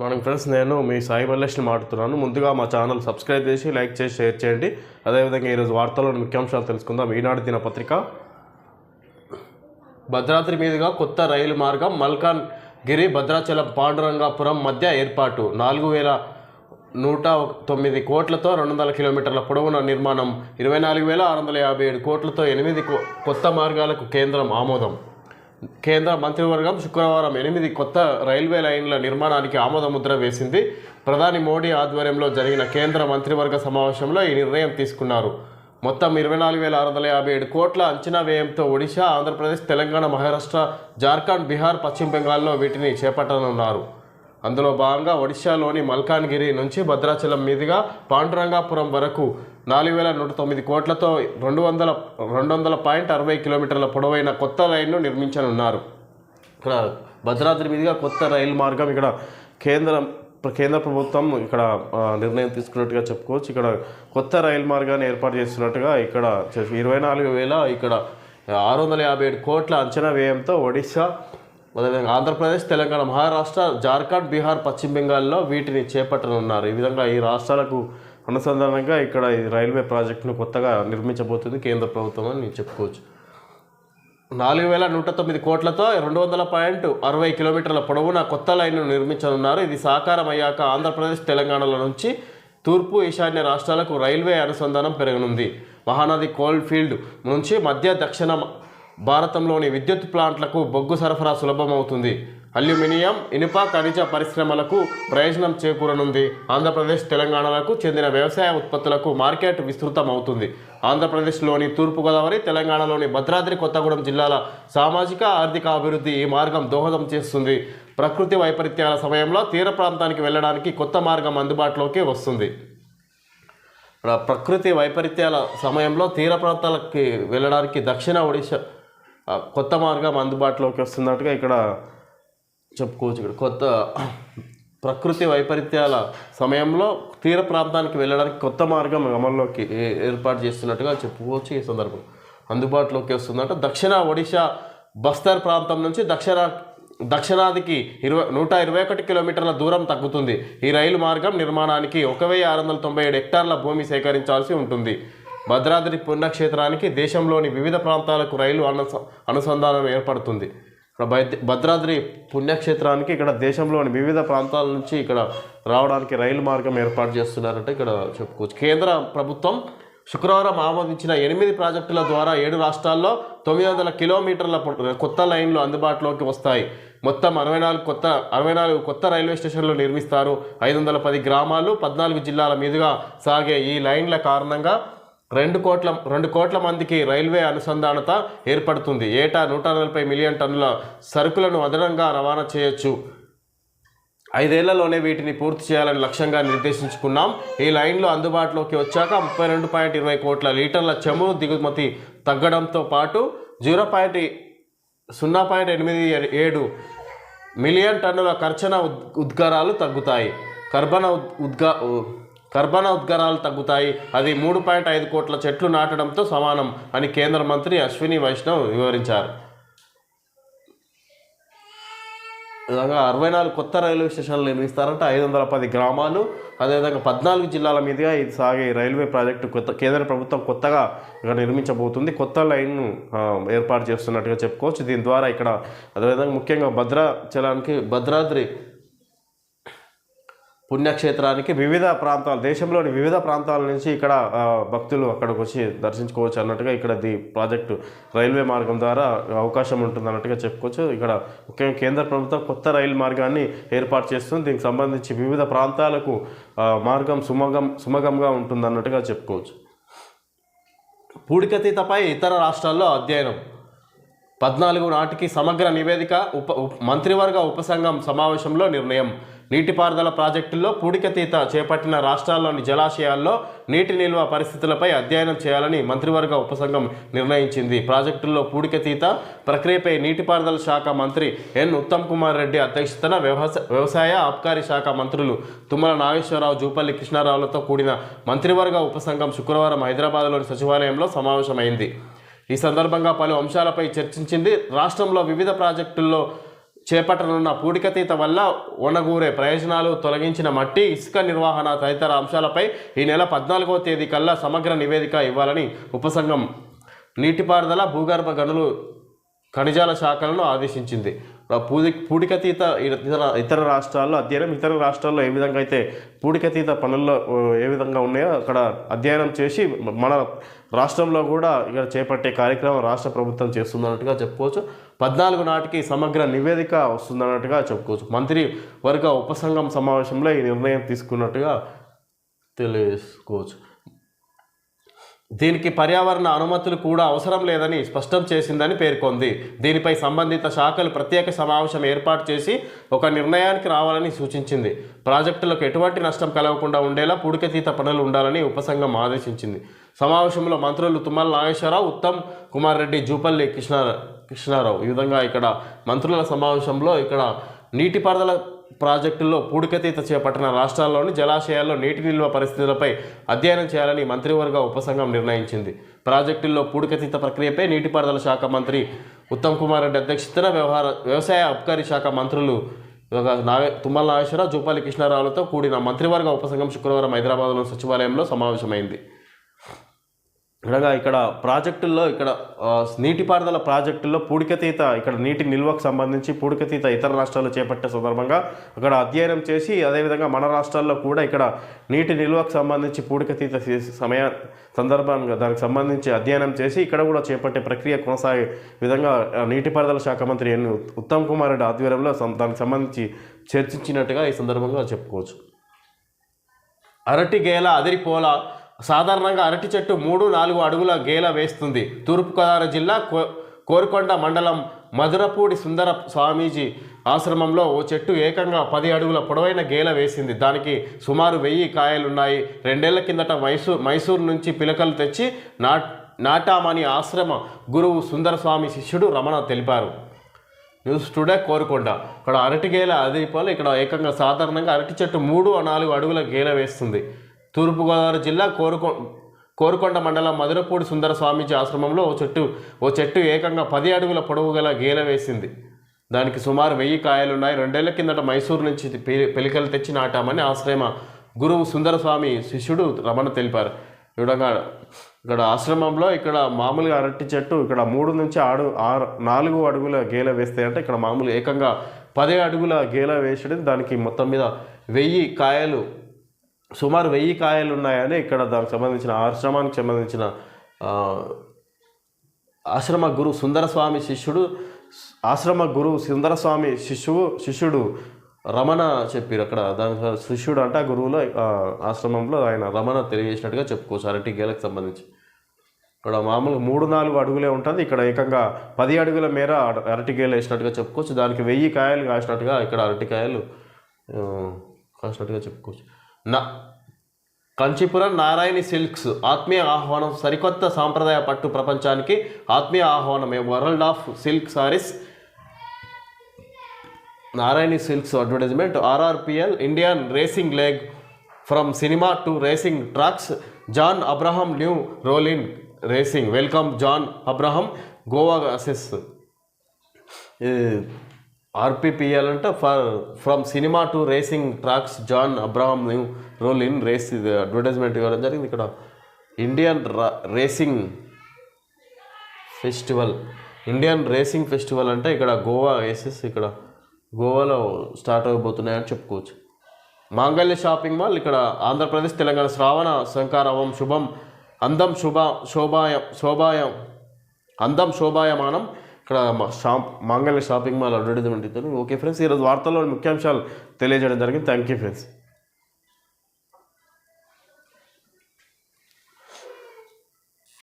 Morning friends నేను మీ సాయి మల్లేష్ని మాట్లాడుతున్నాను. ముందుగా మా ఛానల్ సబ్స్క్రైబ్ చేసి లైక్ చేసి షేర్ చేయండి. అదేవిధంగా ఈరోజు వార్తల్లో ముఖ్యాంశాలు తెలుసుకుందాం. ఈనాడు దినపత్రిక భద్రాద్రి మీదుగా కొత్త రైలు మార్గం మల్కాన్ గిరి భద్రాచలం పాండురంగాపురం మధ్య ఏర్పాటు. నాలుగు వేల నూట తొమ్మిది కోట్లతో రెండు వందల కిలోమీటర్ల పొడవున నిర్మాణం. ఇరవై నాలుగు వేల ఆరు వందల యాభై ఏడు కోట్లతో ఎనిమిది కొత్త మార్గాలకు కేంద్రం ఆమోదం. కేంద్ర మంత్రివర్గం శుక్రవారం ఎనిమిది కొత్త రైల్వే లైన్ల నిర్మాణానికి ఆమోద ముద్ర వేసింది. ప్రధాని మోడీ ఆధ్వర్యంలో జరిగిన కేంద్ర మంత్రివర్గ సమావేశంలో ఈ నిర్ణయం తీసుకున్నారు. మొత్తం ఇరవై నాలుగు వేల ఆరు వందల యాభై ఏడు కోట్ల అంచనా వ్యయంతో ఒడిశా ఆంధ్రప్రదేశ్ తెలంగాణ మహారాష్ట్ర జార్ఖండ్ బీహార్ పశ్చిమ బెంగాల్లో వీటిని చేపట్టనున్నారు. అందులో భాగంగా ఒడిశాలోని మల్కాన్గిరి నుంచి భద్రాచలం మీదుగా పాండురంగాపురం వరకు నాలుగు వేల నూట తొమ్మిది కోట్లతో రెండు వందల రెండు వందల పాయింట్ అరవై కిలోమీటర్ల పొడవైన కొత్త రైలును నిర్మించనున్నారు. ఇక్కడ భద్రాద్రి మీదుగా కొత్త రైలు మార్గం ఇక్కడ కేంద్రం కేంద్ర ప్రభుత్వం ఇక్కడ నిర్ణయం తీసుకున్నట్టుగా చెప్పుకోవచ్చు. ఇక్కడ కొత్త రైలు మార్గాన్ని ఏర్పాటు చేస్తున్నట్టుగా ఇక్కడ ఇరవై నాలుగు వేల ఇక్కడ ఆరు వందల యాభై ఏడు కోట్ల అంచనా వ్యయంతో ఒడిశా అదేవిధంగా ఆంధ్రప్రదేశ్ తెలంగాణ మహారాష్ట్ర జార్ఖండ్ బీహార్ పశ్చిమ బెంగాల్లో వీటిని చేపట్టనున్నారు. ఈ విధంగా ఈ రాష్ట్రాలకు అనుసంధానంగా ఇక్కడ ఈ రైల్వే ప్రాజెక్టును కొత్తగా నిర్మించబోతుంది కేంద్ర ప్రభుత్వం అని చెప్పుకోవచ్చు. నాలుగు వేల నూట తొమ్మిది కోట్లతో రెండు వందల పాయింట్ అరవై కిలోమీటర్ల పొడవున కొత్త లైన్ను నిర్మించనున్నారు. ఇది సాకారం అయ్యాక ఆంధ్రప్రదేశ్ తెలంగాణల నుంచి తూర్పు ఈశాన్య రాష్ట్రాలకు రైల్వే అనుసంధానం పెరగనుంది. మహానది కోల్డ్ ఫీల్డ్ నుంచి మధ్య దక్షిణ భారతంలోని విద్యుత్ ప్లాంట్లకు బొగ్గు సరఫరా సులభమవుతుంది. అల్యూమినియం ఇనుప ఖనిజ పరిశ్రమలకు ప్రయోజనం చేకూరనుంది. ఆంధ్రప్రదేశ్ తెలంగాణలకు చెందిన వ్యవసాయ ఉత్పత్తులకు మార్కెట్ విస్తృతం అవుతుంది ఆంధ్రప్రదేశ్లోని తూర్పుగోదావరి తెలంగాణలోని భద్రాద్రి కొత్తగూడెం జిల్లాల సామాజిక ఆర్థిక అభివృద్ధి ఈ మార్గం దోహదం చేస్తుంది. ప్రకృతి వైపరీత్యాల సమయంలో తీర ప్రాంతానికి వెళ్ళడానికి కొత్త మార్గం అందుబాటులోకి వస్తుంది. ప్రకృతి వైపరీత్యాల సమయంలో తీర ప్రాంతాలకి వెళ్ళడానికి దక్షిణ ఒడిశా కొత్త మార్గం అందుబాటులోకి వస్తున్నట్టుగా ఇక్కడ చెప్పుకోవచ్చు ఇక్కడ. కొత్త ప్రకృతి వైపరీత్యాల సమయంలో తీర ప్రాంతానికి వెళ్ళడానికి కొత్త మార్గం అమల్లోకి ఏ- ఏర్పాటు చేస్తున్నట్టుగా చెప్పుకోవచ్చు ఈ సందర్భం. అందుబాటులోకి వస్తుందంటే. దక్షిణ ఒడిశా బస్తర్ ప్రాంతం నుంచి దక్షిణ దక్షిణాదికి ఇరవై నూట ఇరవై ఒకటి కిలోమీటర్ల దూరం తగ్గుతుంది. ఈ రైలు మార్గం నిర్మాణానికి ఒక వెయ్యి ఆరు వందల తొంభై ఏడు హెక్టార్ల భూమి సేకరించాల్సి ఉంటుంది. భద్రాద్రి పుణ్యక్షేత్రానికి దేశంలోని వివిధ ప్రాంతాలకు రైలు అనుస అనుసంధానం ఏర్పడుతుంది. ఇక్కడ భద్రాద్రి పుణ్యక్షేత్రానికి ఇక్కడ దేశంలోని వివిధ ప్రాంతాల నుంచి ఇక్కడ రావడానికి రైలు మార్గం ఏర్పాటు చేస్తున్నారంటే ఇక్కడ చెప్పుకోవచ్చు. కేంద్ర ప్రభుత్వం శుక్రవారం ఆమోదించిన ఎనిమిది ప్రాజెక్టుల ద్వారా ఏడు రాష్ట్రాల్లో తొమ్మిది వందల కిలోమీటర్ల కొత్త లైన్లు అందుబాటులోకి వస్తాయి. మొత్తం అరవై నాలుగు కొత్త అరవై నాలుగు కొత్త రైల్వే స్టేషన్లు నిర్మిస్తారు. ఐదు వందల పది గ్రామాలు పద్నాలుగు జిల్లాల మీదుగా సాగే ఈ లైన్ల కారణంగా రెండు కోట్ల రెండు కోట్ల మందికి రైల్వే అనుసంధానత ఏర్పడుతుంది. ఏటా నూట నలభై మిలియన్ టన్నుల సరుకులను అదనంగా రవాణా చేయొచ్చు. ఐదేళ్ళలోనే వీటిని పూర్తి చేయాలని లక్ష్యంగా నిర్దేశించుకున్నాం. ఈ లైన్లు అందుబాటులోకి వచ్చాక ముప్పై రెండు పాయింట్ ఇరవై కోట్ల లీటర్ల చమురు దిగుమతి తగ్గడంతో పాటు జీరో పాయింట్ సున్నా పాయింట్ ఎనిమిది ఏడు మిలియన్ టన్నుల కర్చన ఉద్ ఉద్గారాలు తగ్గుతాయి. కర్బన ఉద్ ఉద్గా కర్బన ఉద్గారాలు తగ్గుతాయి. అది మూడు పాయింట్ ఐదు కోట్ల చెట్లు నాటడంతో సమానం అని కేంద్ర మంత్రి అశ్విని వైష్ణవ్ వివరించారు. విధంగా అరవై నాలుగు కొత్త రైల్వే స్టేషన్లు నిర్మిస్తారంటే. ఐదు వందల పది గ్రామాలు. అదేవిధంగా పద్నాలుగు జిల్లాల మీదుగా ఇది సాగే రైల్వే ప్రాజెక్టు కొత్త కేంద్ర ప్రభుత్వం కొత్తగా ఇక్కడ నిర్మించబోతుంది. కొత్త లైన్ను ఏర్పాటు చేస్తున్నట్టుగా చెప్పుకోవచ్చు. దీని ద్వారా ఇక్కడ అదేవిధంగా ముఖ్యంగా భద్రాచలానికి భద్రాద్రి పుణ్యక్షేత్రానికి వివిధ ప్రాంతాలు దేశంలోని వివిధ ప్రాంతాల నుంచి ఇక్కడ భక్తులు అక్కడికి వచ్చి దర్శించుకోవచ్చు అన్నట్టుగా ఇక్కడ ది ప్రాజెక్టు రైల్వే మార్గం ద్వారా అవకాశం ఉంటుంది అన్నట్టుగా చెప్పుకోవచ్చు. ఇక్కడ ముఖ్యంగా కేంద్ర ప్రభుత్వం కొత్త రైలు మార్గాన్ని ఏర్పాటు చేస్తుంది. దీనికి సంబంధించి వివిధ ప్రాంతాలకు మార్గం సుమగం సుమగంగా ఉంటుంది అన్నట్టుగా చెప్పుకోవచ్చు. పూడికతీతపై ఇతర రాష్ట్రాల్లో అధ్యయనం. పద్నాలుగు నాటికి సమగ్ర నివేదిక ఉప మంత్రివర్గ ఉపసంఘం సమావేశంలో నిర్ణయం. నీటిపారుదల ప్రాజెక్టుల్లో పూడికతీత చేపట్టిన రాష్ట్రాల్లోని జలాశయాల్లో నీటి నిల్వ పరిస్థితులపై అధ్యయనం చేయాలని మంత్రివర్గ ఉపసంఘం నిర్ణయించింది. ప్రాజెక్టుల్లో పూడికతీత ప్రక్రియపై నీటిపారుదల శాఖ మంత్రి ఎన్ ఉత్తమ్ కుమార్ రెడ్డి అధ్యక్షతన వ్యవసాయ వ్యవసాయ ఆబ్కారీ శాఖ మంత్రులు తుమ్మల నాగేశ్వరరావు జూపల్లి కృష్ణారావులతో కూడిన మంత్రివర్గ ఉపసంఘం శుక్రవారం హైదరాబాద్లోని సచివాలయంలో సమావేశమైంది. ఈ సందర్భంగా పలు అంశాలపై చర్చించింది. రాష్ట్రంలో వివిధ ప్రాజెక్టుల్లో చేపట్టనున్న పూడికతీత వల్ల ఒనగూరే ప్రయోజనాలు తొలగించిన మట్టి ఇసుక నిర్వహణ తదితర అంశాలపై ఈ నెల పద్నాలుగో తేదీ కల్లా సమగ్ర నివేదిక ఇవ్వాలని ఉపసంఘం నీటిపారుదల భూగర్భ గనులు ఖనిజాల శాఖలను ఆదేశించింది. పూడి పూడికతీత ఇతర ఇతర రాష్ట్రాల్లో అధ్యయనం ఇతర రాష్ట్రాల్లో ఏ విధంగా అయితే పూడికతీత పనుల్లో ఏ విధంగా ఉన్నాయో అక్కడ అధ్యయనం చేసి మన రాష్ట్రంలో కూడా ఇక్కడ చేపట్టే కార్యక్రమం రాష్ట్ర ప్రభుత్వం చేస్తుందన్నట్టుగా చెప్పుకోవచ్చు. పద్నాలుగు నాటికి సమగ్ర నివేదిక వస్తుందన్నట్టుగా చెప్పుకోవచ్చు. మంత్రి వర్గ ఉపసంఘం సమావేశంలో ఈ నిర్ణయం తీసుకున్నట్టుగా తెలుసుకోవచ్చు దీనికి పర్యావరణ అనుమతులు కూడా అవసరం లేదని స్పష్టం చేసిందని పేర్కొంది. దీనిపై సంబంధిత శాఖలు ప్రత్యేక సమావేశం ఏర్పాటు చేసి ఒక నిర్ణయానికి రావాలని సూచించింది. ప్రాజెక్టులకు ఎటువంటి నష్టం కలగకుండా ఉండేలా పూడికతీత పనులు ఉండాలని ఉపసంఘం ఆదేశించింది. సమావేశంలో మంత్రులు తుమ్మల నాగేశ్వరరావు ఉత్తమ్ కుమార్ రెడ్డి జూపల్లి కృష్ణ కృష్ణారావు ఈ విధంగా ఇక్కడ మంత్రుల సమావేశంలో ఇక్కడ నీటిపారుదల ప్రాజెక్టుల్లో పూడికతీత చేపట్టిన రాష్ట్రాల్లోని జలాశయాల్లో నీటి నిల్వ పరిస్థితులపై అధ్యయనం చేయాలని మంత్రివర్గ ఉపసంఘం నిర్ణయించింది. ప్రాజెక్టుల్లో పూడికతీత ప్రక్రియపై నీటిపారుదల శాఖ మంత్రి ఉత్తమ్ కుమార్ రెడ్డి అధ్యక్షతన వ్యవహార వ్యవసాయ అబ్కారీ శాఖ మంత్రులు నాగ తుమ్మల నాగేశ్వరరావు జూపాలి కృష్ణారావులతో కూడిన మంత్రివర్గ ఉపసంఘం శుక్రవారం హైదరాబాద్లోని సచివాలయంలో సమావేశమైంది. అనగా ఇక్కడ ప్రాజెక్టుల్లో ఇక్కడ నీటిపారుదల ప్రాజెక్టుల్లో పూడికతీత ఇక్కడ నీటి నిల్వకు సంబంధించి పూడికతీత ఇతర రాష్ట్రాలు చేపట్టే సందర్భంగా అక్కడ అధ్యయనం చేసి అదేవిధంగా మన రాష్ట్రాల్లో కూడా ఇక్కడ నీటి నిల్వకు సంబంధించి పూడికతీత చేసే సమయ సందర్భంగా దానికి సంబంధించి అధ్యయనం చేసి ఇక్కడ కూడా చేపట్టే ప్రక్రియ కొనసాగే విధంగా నీటిపారుదల శాఖ మంత్రి ఎన్ ఉత్తమ్ కుమార్ రెడ్డి ఆధ్వర్యంలో దానికి సంబంధించి చర్చించినట్టుగా ఈ సందర్భంగా చెప్పుకోవచ్చు. అరటి గేల అదిరిపోల సాధారణంగా అరటి చెట్టు మూడు నాలుగు అడుగుల గేల వేస్తుంది. తూర్పుగోదావరి జిల్లా కో కోరుకొండ మండలం మధురపూడి సుందర స్వామీజీ ఆశ్రమంలో ఓ చెట్టు ఏకంగా పది అడుగుల పొడవైన గేల వేసింది. దానికి సుమారు వెయ్యి కాయలున్నాయి. రెండేళ్ళ కిందట మైసూర్ మైసూర్ నుంచి పిలకలు తెచ్చి నా నాటామని ఆశ్రమ గురువు సుందర స్వామి శిష్యుడు రమణ తెలిపారు. News today Korukonda. ఇక్కడ అరటి గేల అదిరిపోలు ఇక్కడ ఏకంగా సాధారణంగా అరటి చెట్టు మూడు నాలుగు అడుగుల గేల వేస్తుంది. తూర్పుగోదావరి జిల్లా కోరుకొ కోరుకొండ మండలం మధురపూడి సుందర స్వామీజీ ఆశ్రమంలో ఓ చెట్టు ఓ చెట్టు ఏకంగా పది అడుగుల పొడవు గల గేల వేసింది. దానికి సుమారు వెయ్యి కాయలున్నాయి. రెండేళ్ళ కిందట మైసూరు నుంచి పెలికలు తెచ్చి నాటామని ఆశ్రమ గురువు సుందర స్వామి శిష్యుడు రమణ తెలిపారు. ఈ ఇక్కడ ఆశ్రమంలో ఇక్కడ మామూలుగా అరటి చెట్టు ఇక్కడ మూడు నుంచి ఆడు ఆరు నాలుగు అడుగుల గేల వేస్తే అంటే ఇక్కడ మామూలు ఏకంగా పదే అడుగుల గేల వేసడం దానికి మొత్తం మీద వెయ్యి కాయలు సుమారు వెయ్యి కాయలు ఉన్నాయని ఇక్కడ దానికి సంబంధించిన ఆశ్రమానికి సంబంధించిన ఆశ్రమ గురు సుందరస్వామి శిష్యుడు ఆశ్రమ గురువు సుందరస్వామి శిష్యువు శిష్యుడు రమణ చెప్పారు అక్కడ. దాని శిష్యుడు అంటే గురువులో ఆశ్రమంలో ఆయన రమణ తెలియజేసినట్టుగా చెప్పుకోవచ్చు అరటి గేలకు సంబంధించి. ఇక్కడ మామూలుగా మూడు నాలుగు అడుగులే ఉంటుంది. ఇక్కడ ఏకంగా పది అడుగుల మేర అరటికాయలు అరటి గేలు వేసినట్టుగా చెప్పుకోవచ్చు. దానికి వెయ్యి కాయలు కాసినట్టుగా ఇక్కడ అరటికాయలు కాసినట్టుగా చెప్పుకోవచ్చు. నా. కంచీపురం నారాయణి సిల్క్స్ ఆత్మీయ ఆహ్వానం సరికొత్త సాంప్రదాయ పట్టు ప్రపంచానికి ఆత్మీయ ఆహ్వానం world of silk saris Narayani silks advertisement RRPL Indian racing leg from cinema to racing tracks John Abraham new role in racing. Welcome John Abraham Goa aces RPPL అంటే for from cinema to racing tracks John Abraham new role in race ఇది advertisement ఇవ్వడం జరిగింది. ఇక్కడ Indian racing festival Indian racing festival అంటే ఇక్కడ Goa versus ఇక్కడ గోవాలో start అవబోతున్నాయని చెప్పుకోవచ్చు. మాంగళ్య షాపింగ్ మాల్ ఇక్కడ ఆంధ్రప్రదేశ్ తెలంగాణ శ్రావణ శంకారవం శుభం అందం శుభ శోభాయ శోభాయం అందం శోభాయమానం ఇక్కడ మా shop Mangalya shopping mall advertisement ఇస్తాను ఓకే ఫ్రెండ్స్ ఈరోజు వార్తల్లో ముఖ్యాంశాలు తెలియజేయడం జరిగింది. Thank you friends.